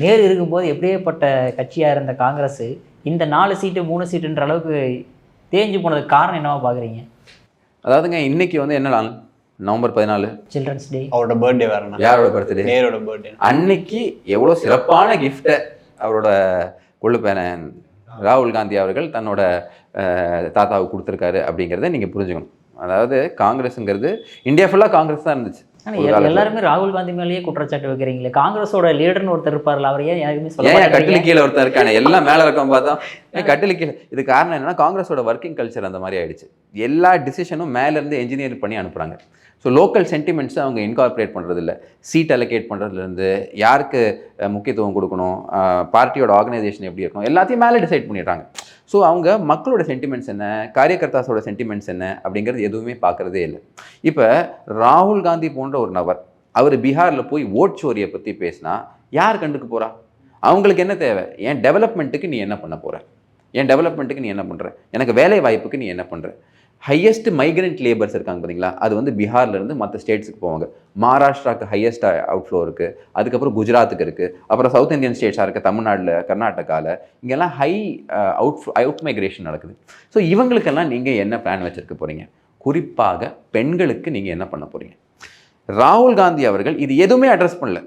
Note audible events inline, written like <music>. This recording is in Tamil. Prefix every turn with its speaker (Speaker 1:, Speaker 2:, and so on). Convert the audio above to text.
Speaker 1: நேரு இருக்கும்போது எப்படியேப்பட்ட கட்சியாக இருந்த காங்கிரஸ் இந்த நாலு சீட்டு மூணு சீட்டுன்ற அளவுக்கு தேஞ்சு போனதுக்கு காரணம் என்னவா பார்க்குறீங்க
Speaker 2: அதாவதுங்க இன்னைக்கு வந்து என்ன நாள்? நவம்பர் பதினாலு.
Speaker 1: Children's day.
Speaker 3: அவரோட பர்த்டே வேறண்ணா
Speaker 2: யாரோட பர்த்டே
Speaker 3: நேரோட பர்த்டே
Speaker 2: அன்னைக்கு எவ்வளோ சிறப்பான கிஃப்ட்டை அவரோட கொள்ளுப்பேரன் ராகுல் காந்தி அவர்கள் தன்னோட தாத்தாவுக்கு கொடுத்துருக்காரு அப்படிங்கிறத நீங்கள் புரிஞ்சுக்கணும். அதாவது காங்கிரஸுங்கிறது இந்தியா ஃபுல்லாக காங்கிரஸ் தான் இருந்துச்சு.
Speaker 1: எல்லாருமே ராகுல் காந்தி மேலேயே குற்றச்சாட்டு வைக்கிறீங்களே. காங்கிரஸோட லீடர்னு ஒருத்தர் இருப்பார்ல அவர் ஏன் யாருமே சொல்ல?
Speaker 2: கட்டில் கீழே ஒருத்தன் இருக்கானே? <laughs> எல்லாம் மேலே இருக்க பார்த்தா ஏன் கட்டில் கீழே? இது காரணம் என்னன்னா காங்கிரஸோட ஒர்க்கிங் கல்ச்சர் அந்த மாதிரி ஆயிடுச்சு. எல்லா டிசிஷனும் மேலேருந்து என்ஜினியர் பண்ணி அனுப்புகிறாங்க ஸோ லோக்கல் சென்டிமெண்ட்ஸை அவங்க இன்கார்பரேட் பண்ணுறது இல்லை சீட் அலோகேட் பண்ணுறதுலேருந்து யாருக்கு முக்கியத்துவம் கொடுக்கணும் பார்ட்டியோட ஆர்கனைசேஷன் எப்படி இருக்கணும் எல்லாத்தையும் மேலே டிசைட் பண்ணிடுறாங்க. ஸோ அவங்க மக்களோட சென்டிமெண்ட்ஸ் என்ன? காரியகர்த்தாஸோட சென்டிமெண்ட்ஸ் என்ன? அப்படிங்கிறது எதுவுமே பார்க்குறதே இல்லை. இப்போ ராகுல் காந்தி போன்ற ஒரு நபர் அவர் பீகாரில் போய் ஓட் சோரியை பற்றி பேசினா யார் கண்டுக்கு போகிறா அவங்களுக்கு என்ன தேவை? ஏன் டெவலப்மெண்ட்டுக்கு நீ என்ன பண்ண போகிற என் டெவலப்மெண்ட்டுக்கு நீ என்ன பண்ணுற எனக்கு வேலை வாய்ப்புக்கு நீ என்ன பண்ணுற ஹையஸ்ட் மைக்ரண்ட் லேபர்ஸ் இருக்காங்க பார்த்தீங்களா அது வந்து பீகார்லேருந்து மற்ற ஸ்டேட்ஸுக்கு போவாங்க. மகாராஷ்டிராவுக்கு ஹையஸ்ட் அவுட்ஃப்ளோ இருக்குது அதுக்கப்புறம் குஜராத்துக்கு இருக்குது அப்புறம் சவுத் இந்தியன் ஸ்டேட்ஸாக இருக்குது தமிழ்நாட்டில் கர்நாடகாவில் இங்கெல்லாம் ஹை அவுட் அவுட் மைக்ரேஷன் நடக்குது. ஸோ இவங்களுக்கெல்லாம் நீங்கள் என்ன பிளான் வச்சுருக்க போகிறீங்க குறிப்பாக பெண்களுக்கு நீங்கள் என்ன பண்ண போகிறீங்க ராகுல் காந்தி அவர்கள் இது எதுவுமே அட்ரஸ் பண்ணல.